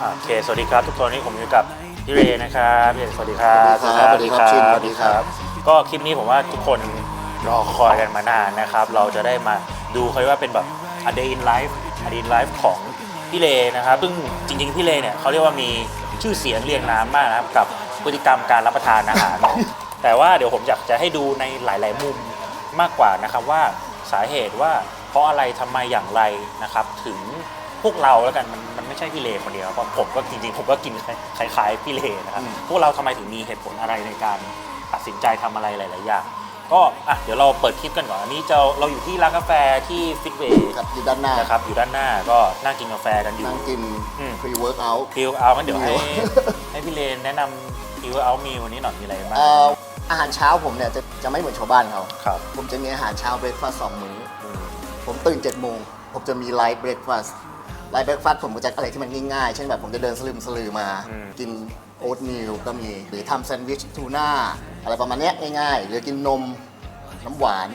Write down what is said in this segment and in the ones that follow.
อ่าโอเค สวัสดีครับทุกคนนี่ผมอยู่กับพี่เรนะครับพี่เรสวัสดีครับสวัสดีครับสวัสดีครับชินสวัสดีครับก็คลิปนี้ผมว่าทุกคนรอคอยกันมานานนะครับ เราจะได้มาดูเขาเรียกว่าเป็นแบบ a day in life a day in life ของพี่เลนะครับซึ่งจริงๆพี่เลเนี่ยเขาเรียกว่ามีชื่อเสียงเรียงน้ำมากนะครับกับพฤติกรรมการรับประทานอาหาร แต่ว่าเดี๋ยวผมอยากจะให้ดูในหลาย ๆ มุมมากกว่านะครับว่าสาเหตุว่าเพราะอะไรทำไมอย่างไรนะครับถึง พวกเราแล้วกันมันมันไม่ใช่พี่เลคนเดียวเพราะผมก็จริงๆผมก็กินคล้ายๆพี่เลนะครับอืมพวกเราทำไมถึงมีเหตุผลอะไรในการตัดสินใจทำอะไรหลายๆอย่างก็อะเดี๋ยวเราเปิดคลิปกันก่อนอันนี้จะเราอยู่ที่ร้านกาแฟที่ฟิตเวย์ครับอยู่ด้านหน้านะครับอยู่ด้านหน้าก็นั่งกินกาแฟกันอยู่นั่งกินอืม pre workout พิวเอางั้นเดี๋ยวให้หิวให้พี่เลนแนะนำพิวเอามีวันนี้หน่อยมีอะไรบ้างเอ่ออาหารเช้าผมเนี่ยจะจะไม่เหมือนชาวบ้านเขาครับผมจะมีอาหารเช้าเบรคฟาสต์สองมื้ออืมผมตื่น7จ็ดโมงผมจะมีไลฟ์เบรคฟาสต์ ไลฟ์เบรคฟาสต์ผมก็จะอะไรที่มันง่ายๆ เช่นแบบผมจะเดินสลืมสลือมากินโอ๊ตมิลก็มี หรือทำแซนด์วิชทูน่าอะไรประมาณเนี้ยง่ายๆ หรือกินนมน้ำหวาน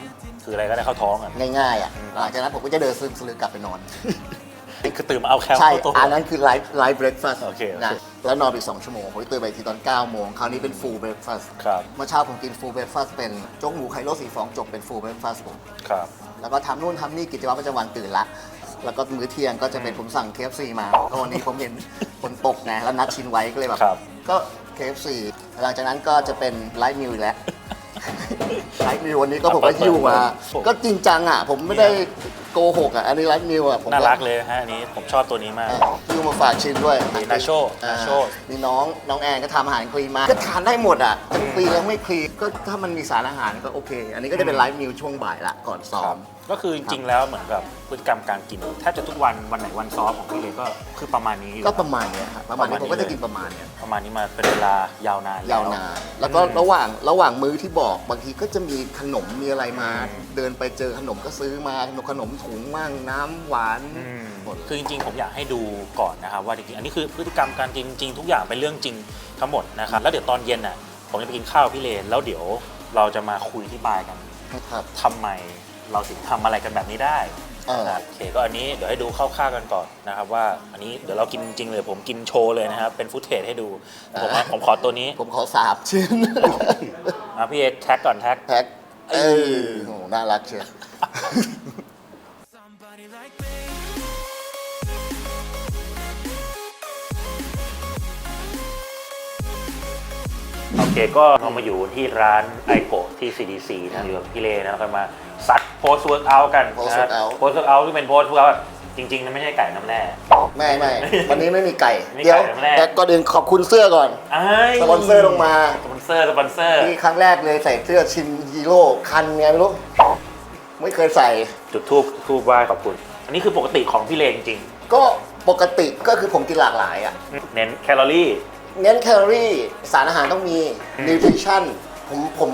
คืออะไรก็ได้เข้าท้องอะง่ายๆอะอืมหลังจากนั้นผมก็จะเดินสลืมสลือกลับไปนอน นี่คือตื่นมาเอาแคลใช่ เข้าตัว อันนั้นคือไลฟ์ไลฟ์เบรคฟาสต์โอเคโอเคนะแล้วนอนไปอีกสองชั่วโมงผมตื่นไปอีกทีตอน 9 โมง คราวนี้เป็นฟูลเบรคฟาสต์ครับ เมื่อเช้าผมกินฟูลเบรคฟาสต์เป็นโจ๊กหมูไข่โรสสีฟองจบเป็นฟูลเบรคฟาสต์ผม ครับ แล้วก็ทำนู่นทำนี่กิจวัตรประจำวันตื่นละ แล้วก็มื้อเที่ยงก็จะเป็นผมสั่ง KFC มาก็วันนี้ผมเห็นฝนตกไงแล้วนัดชินไว้ก็เลยแบบครับ ก็ KFC หลังจากนั้นก็จะเป็นไลฟ์มิลแล้วไลฟ์มิลวันนี้ก็ผมก็หิ้วมา ก็จริงจังอะ ผมไม่ได้โกหกอะอันนี้ไลฟ์มิลอะผมน่ารักเลยนะฮะอันนี้ผมชอบตัวนี้มากอะหิ้วมาฝากชินด้วยมีนาโชอ่นาโช มีน้องน้องแอนก็ทำอาหารคลีนมา ก็ทานได้หมดอะจะคลีนแล้วไม่คลีนก็ถ้ามันมีสารอาหารก็โอเค อันนี้ก็จะเป็นไลฟ์มิลช่วงบ่ายละก่อนซ้อครัมบ ก็คือจริงๆแล้วเหมือนกับพฤติกรรมการกินแทบจะทุกวันวันไหนวันซ้อมของพี่เลก็คือประมาณนี้อยู่ก็ประมาณเนี้ยครับประมาณนี้ประมาณนี้ผมก็จะเลยกินประมาณเนี้ยประมาณนี้มาเป็นเวลายาวนานแล้ยาวนาน แล้วก็ระหว่างระหว่างมื้อที่บอกบางทีก็จะมีขนมมีอะไรมา เดินไปเจอขนมก็ซื้อมาขนมขนมถุงมั่งน้ำหวานอืมหมดคือจริงๆผมอยากให้ดูก่อนนะครับว่าจริงๆอันนี้คือพฤติกรรมการกินจริงๆทุกอย่างเป็นเรื่องจริงทั้งหมดนะครับแล้วเดี๋ยวตอนเย็นน่ะผมจะไปกินข้าวกับพี่เลนแล้วเดี๋ยวเราจะมาคุยที่บายกันครับทำไม เราถึงทำอะไรกันแบบนี้ได้เออ นะครับโอเคก็อันนี้เดี๋ยวให้ดูคร่าวๆกันก่อนนะครับว่าอันนี้เดี๋ยวเรากินจริงๆเลย ผมกินโชว์เลยนะครับ เป็นฟุตเทจให้ดูผมว่าผมขอตัวนี้ผมขอสาบชิ้นอะพี่เอกแท็กก่อนแท็ก แพ็คเออโหน่ารักเชียวโอเคก็เรามาอยู่ที่ร้านไอโกะที่ CDC นะอยู่กับพี่เลนะแล้วก็มา ซัดโพสเวิร์กอัลกัน Post นะ workout โพสเวิร์กอัลที่เป็นโพสเวิร์กอัลจริงๆนะไม่ใช่ไก่น้ำแร่ ไม่ไม่วันนี้ไม่มีไก่ไม่มีเดี๋ยวไก่น้ำแรกแต่ก่อนอื่นขอบคุณเสื้อก่อนไอ้ยสปอนเซอร์ลงมา สปอนเซอร์ สปอนเซอร์ที่ครั้งแรกเลยใส่เสื้อชินฮีโร่คันไงไม่รู้ ไม่เคยใส่ จุดทูบทูบไหว้ขอบคุณ อันนี้คือปกติของพี่เลจริง ก็ปกติก็คือผมกินหลากหลายอะๆเน้นแคลอรี่ เน้นแคลอรี่ สารอาหารต้องมีอืมนิวทริชั่น ผมผม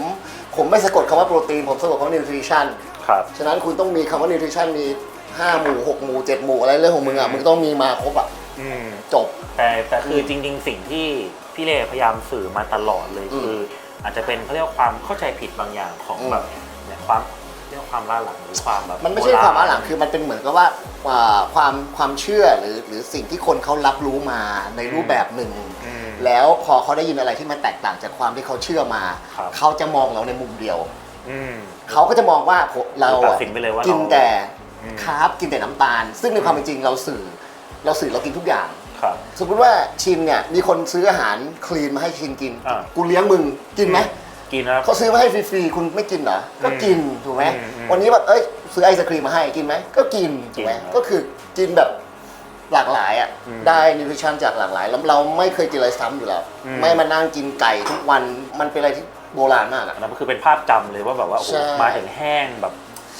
ผมไม่สะกดคำว่าโปรตีน ผมสะกดคำว่านิวทริชั่นครับ ฉะนั้นคุณต้องมีคำว่านิวทริชั่นมี5หมู่6หมู่7หมู่อะไรเรื่องของมึงอะอืมมึงต้องมีมาครบอะ อืม จบ แต่แต่คือจริง ๆ สิ่งที่พี่เลพยายามสื่อมาตลอดเลยอืมคืออาจจะเป็นเขาเรียกว่าความเข้าใจผิดบางอย่างของอืม แบบเนี่ยความเรียกว่าความล้าหลังหรือความแบบมันไม่ใช่โบรณความล้าหลังคือมันเป็นเหมือนกับว่าอ่าความความเชื่อหรือหรือสิ่งที่คนเขารับรู้มาในรูปแบบหนึ่ง อืม แล้วพอเขาได้ยินอะไรที่มันแตกต่างจากความที่เขาเชื่อมา ครับ เขาจะมองเราในมุมเดียว อืม เขาก็จะมองว่าผมเราตัอะดสินไปเลยว่ากินเราแต่อืม คาร์บกินแต่น้ำตาล ซึ่งในความเป็นจริงเราสื่อ เราสื่อเรากินทุกอย่าง ครับ สมมติว่าชินเนี่ยมีคนซื้ออาหารคลีนมาให้ชินกิน อ่ากูเลี้ยงมึงกินไหมกินนะครับ เขาซื้อมาให้ฟรีๆคุณไม่กินเหรอก็กินถูกไหมอืมอืมวันนี้แบบเอ้ยซื้อไอศครีมมาให้กินไหมก็กินถูกไหมกินครับ ก็คือกินแบบ หลากหลายอะอืมได้นิวทริชั่นจากหลากหลายแล้วเราไม่เคยกินอะไรซ้ำอยู่แล้ว อืม ไม่มานั่งกินไก่ทุกวันมันเป็นอะไรที่โบราณมากอะอันนั้นคือเป็นภาพจำเลยว่าแบบว่าโอ้โหใช่ มาถึงแห้งแบบ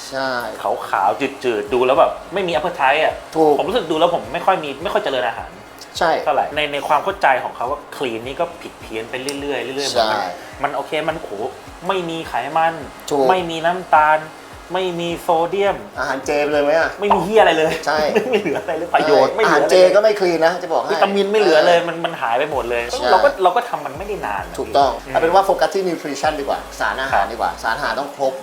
ใช่ขาวขาวๆจืดๆดูแล้วแบบไม่มีอัพเ t อร์ไทอะถูก ผมรู้สึกดูแล้วผมไม่ค่อยมีไม่ค่อยเจริญอาหารใช่ เท่าไหร่ในในความเข้าใจของเขาว่าคลีนนี่ก็ผิดเพี้ยนไปเรื่อยๆเรื่อยๆใช่มันมันโอเคมันโอ้โหไม่มีไขมัน ถูก ไม่มีน้ำตาล ไม่มีโซเดียม อาหารเจไปเลยไหมอะ ไม่มีเฮียอะไรเลยใช่ ไม่เหลืออะไรเลยประโยชน์ไม่เหอาลืหารออะไรเจเลยก็ไม่คลีนนะ จะบอกให้ วิตามินไม่เหลือเลยมันมันหายไปหมดเลยใช่ เราก็เราก็ทำมันไม่ได้นานนะถูกต้องพี่ เอาเป็นว่าโฟกัสที่นิวทริชั่นดีกว่า สารอาหารดีกว่า สารอาหารต้องครบ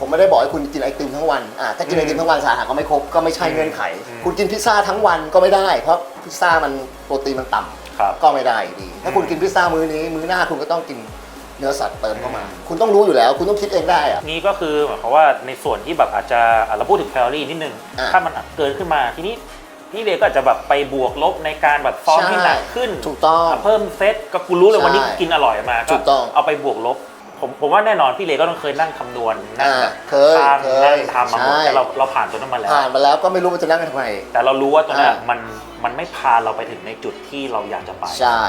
ผมไม่ได้บอกให้คุณกินไอติมทั้งวันอ่าถ้ากินไอติมทั้งวันสารอาหารก็ไม่ครบ ก็ไม่ใช่เงื่อนไขคุณกินพิซซ่าทั้งวันก็ไม่ได้ เพราะพิซซ่ามันโปรตีนมันต่ำ ครับ ก็ไม่ได้อยู่ดี ถ้าคุณกินพิซซ่ามื้อนี้ มื้อหน้าคุณก็ต้องกิน เนื้อสัตว์เติมเข้ามา คุณต้องรู้อยู่แล้ว คุณต้องคิดเองได้อะ นี่ก็คือหมายความว่าในส่วนที่แบบอาจจะอะเราพูดถึงแคลอรี่นิดนึง อะถ้ามันเกินขึ้นมาทีนี้พี่เลก็อาจจะแบบไปบวกลบในการแบบฟอร์มที่หนักขึ้นถูกต้องเพิ่มเซตก็กูรู้เลยใช่วันนี้กินอร่อยมาถูกต้อง เอาไปบวกลบ ผมผมว่าแน่นอนพี่เลก็ต้องเคยนั่งคำนวณนั่งอ่าแบบเคยทางเคยนั่งทำมาหมดใช่ แต่เราเราผ่านตัวนั้นมาแล้ว ผ่านมาแล้วก็ไม่รู้ว่าจะนั่งกันทำไม แต่เรารู้ว่าตัวนั้นอ่ามันมันไม่พาเราไปถึงในจุดที่เราอยากจะไป ใช่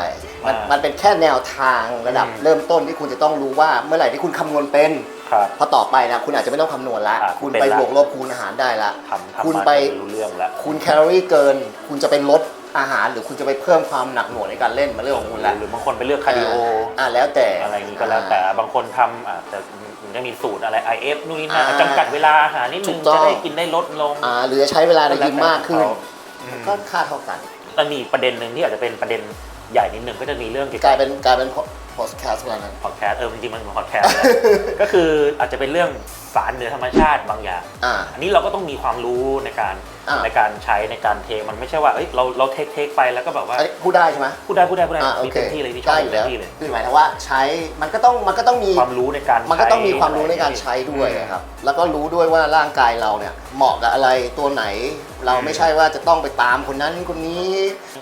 มันอ่ามัมันเป็นแค่แนวทางระดับอืม เริ่มต้นที่คุณจะต้องรู้ว่าเมื่อไหร่ที่คุณคำนวณเป็น ครับ พอต่อไปนะคุณอาจจะไม่ต้องคำนวณละ อะคุณเป็นไปละ บวกลบคูณอาหารได้ละ ทำทำคุณมาไป จนรู้เรื่องแล้ว คุณแคลอรี่เกิน คุณจะไปลด อาหารหรือคุณจะไปเพิ่มความหนักหน่วงในการเล่นมาเรื่องของคุณละหรือบางคนไปเลือกคาร์ดิโออ่าแล้วแต่อะไรอย่างนี้ก็แล้วแต่บางคนทำอาจจะมันจะมีสูตรอะไร IF นู่นนี่นั่นอ่าจำกัดเวลาอาหารนิดถูนึงกต้องจะได้กินได้ลดลงอ่าหรือจะใช้เวลาในยิมมากขึ้นอืมก็ค่าเท่ากันมันมีอีกประเด็นหนึ่งที่อาจจะเป็นประเด็นใหญ่นิดนึงก็จะมีเรื่องเกี่ยวกลากัยบเป็นกลายเป็นพอดแคสต์แล้วนั้นพอดแคสต์เออจริงๆมันเป็นพอดแคสต์ก็คืออาจจะเป็นเรื่อง สารเหนือธรรมชาติบางอย่าง อ่า อันนี้เราก็ต้องมีความรู้ในการอ่าในการใช้ในการเทมันไม่ใช่ว่าเอ้ยเราเราเทคเทคไปแล้วก็แบบว่าเอ้ยพูดได้ใช่ไหมพูดได้พูดได้พูดได้อ่าโอมีเคเต็มที่เลยที่ชอบได้อยู่เต็แล้วมที่เลยคือหมายถึงว่าใช้มันก็ต้องมันก็ต้องมี ความรู้ในการมันก็ต้องมีใช้ความรู้ในการใช้ด้วยนะครับ แล้วก็รู้ด้วยว่าร่างกายเราเนี่ยเหมาะกับอะไรตัวไหน เราไม่ใช่ว่าจะต้องไปตามคนนั้นคนนี้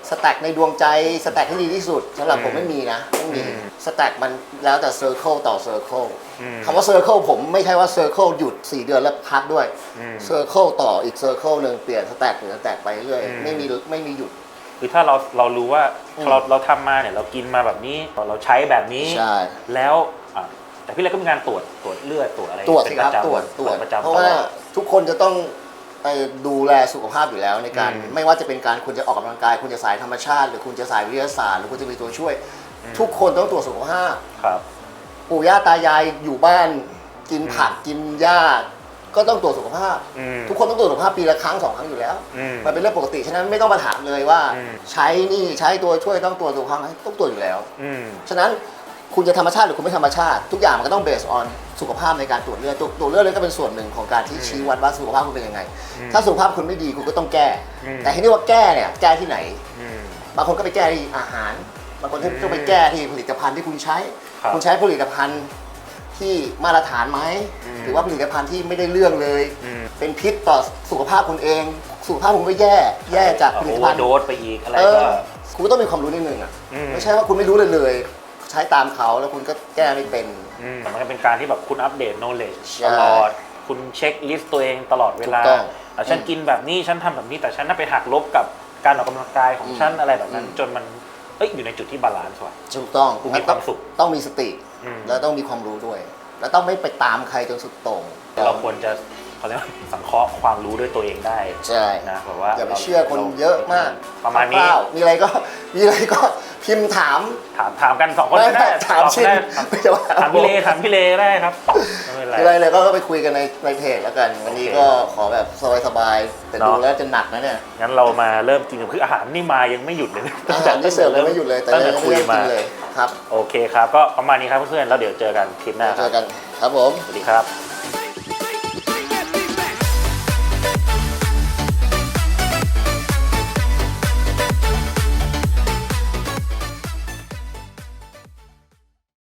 สแต็กในดวงใจ สแต็กที่ดีที่สุดสำหรับผมไม่มีนะ ไม่มีสแต็กมันแล้วแต่เซอร์เคิลต่อเซอร์เคิลอืมคำว่าเซอร์เคิลผมไม่ใช่ว่าเซอร์เคิลหยุด 4 เดือนแล้วพักด้วยอืมเซอร์เคิลต่ออีกเซอร์เคิลหนึ่งเปลี่ยนสแต็กหรือสแต็กไปเรื่อยอืมไม่มีไม่มีหยุดคือถ้าเราเรารู้ว่าอืมเราเราทำมาเนี่ยเรากินมาแบบนี้เราใช้แบบนี้ใช่แล้วอะแต่พี่เล็กก็มีการตรวจตรวจเลือดตรวจอะไรตรวจสิเป็นครับปะจำตรวจตรวจประจำเพราะตว่าลอดทุกคนจะต้องไปดูแลสุขภาพอยู่แล้วในการอืมไม่ว่าจะเป็นการคุณจะออกกำลังกาย คุณจะสายธรรมชาติ หรือคุณจะสายวิทยาศาสตร์หรือคุณจะมีตัวช่วย ทุกคนต้องตรวจสุขภาพครับ ปู่ย่าตายายอยู่บ้านกินผักกินหญ้าก็ต้องตรวจสุขภาพ อืม ทุกคนต้องตรวจสุขภาพปีละครั้งสองครั้งอยู่แล้ว อืม มันเป็นเรื่องปกติฉะนั้นไม่ต้องมาถามเลยว่า อืม ใช้นี่ใช้ตัวช่วยต้องตรวจสุขภาพไหมต้องตรวจอยู่แล้ว อืม ฉะนั้นคุณจะธรรมชาติหรือคุณไม่ธรรมชาติ ทุกอย่างมันก็ต้องเบสออนสุขภาพในการตรวจเลือดตัวตรวจเลือดเลยก็เป็นส่วนหนึ่งของการที่ชี้วัดว่าสุขภาพคุณเป็นยังไง ถ้าสุขภาพคุณไม่ดีคุณก็ต้องแก้ อืม แต่ที่นี่ว่าแก้เนี่ยแก้ที่ไหน อืม บางคนก็ไปแก้ที่อาหาร บางคนก็อืมก็ไปแก้ที่ผลิตภัณฑ์ที่คุณใช้ ครับคุณใช้ผลิตภัณฑ์ที่มาตรฐานไหมอืมหรือว่าผลิตภัณฑ์ที่ไม่ได้เรื่องเลย อืม เป็นพิษต่อสุขภาพคุณเอง สุขภาพคุณก็แย่แย่จากผลิตโอเวภัอณฑ์ร์โดสไปอีกอะไรเอก็ อคุณก็ต้องมีความรู้นิดนึงอะ อืม ไม่ใช่ว่าคุณไม่รู้เลยเลย ใช้ตามเขาแล้วคุณก็แก้ไม่เป็นอืมมันก็เป็นการที่แบบคุณอัปเดต knowledge ใช่ตลอด คุณเช็คลิสต์ตัวเองตลอดเวลาถูกต้องอะฉันกินแบบนี้ฉันทำแบบนี้แต่ฉันน่าไปหักลบกับการออกกำลังกายของฉันอืมอะไรแบบนั้น อืม จนมัน เอ้ยอยู่ในจุดที่บาลานซ์ว่ะ ถูกต้องคุณมีความสุขต้องมีสติ อืม แล้วต้องมีความรู้ด้วย แล้วต้องไม่ไปตามใครจนสุดโต่งเราควรจะเขาเรียกว่าสังเคราะห์ความรู้ด้วยตัวเองได้ใช่ นะแบบว่าอย่าไปเชื่อคนเยอะมากประมาณนี้ คร่วๆมีอะไรก็ มีอะไรก็ พิมพ์ถาม ถามถามกันสองคนก็ได้ถามตอบชินได้ถามไม่ใช่ว่าถามพี่เลถามพี่เลได้ครับไม่เป็นไรมีอะไรเลยก็ไปคุยกันในในเพจแล้วกัน วันนี้โอเคก็ขอแบบสบายๆแต่เนาะดูแล้วจะหนักนะเนี่ยงั้นเรามาเริ่มกินกันคืออาหารนี่มายังไม่หยุดเลยนะอาหารที่เสิร์ฟเลยไม่หยุดเลยแต่ตั้งยัแต่งไม่คุยได้มากินเลยครับ โอเคครับ ก็ประมาณนี้ครับเพื่อนๆแล้วเดี๋ยวเจอกันคลิปหน้าเดี๋ยวคเจรับอกันครับผมสวัสดีครับ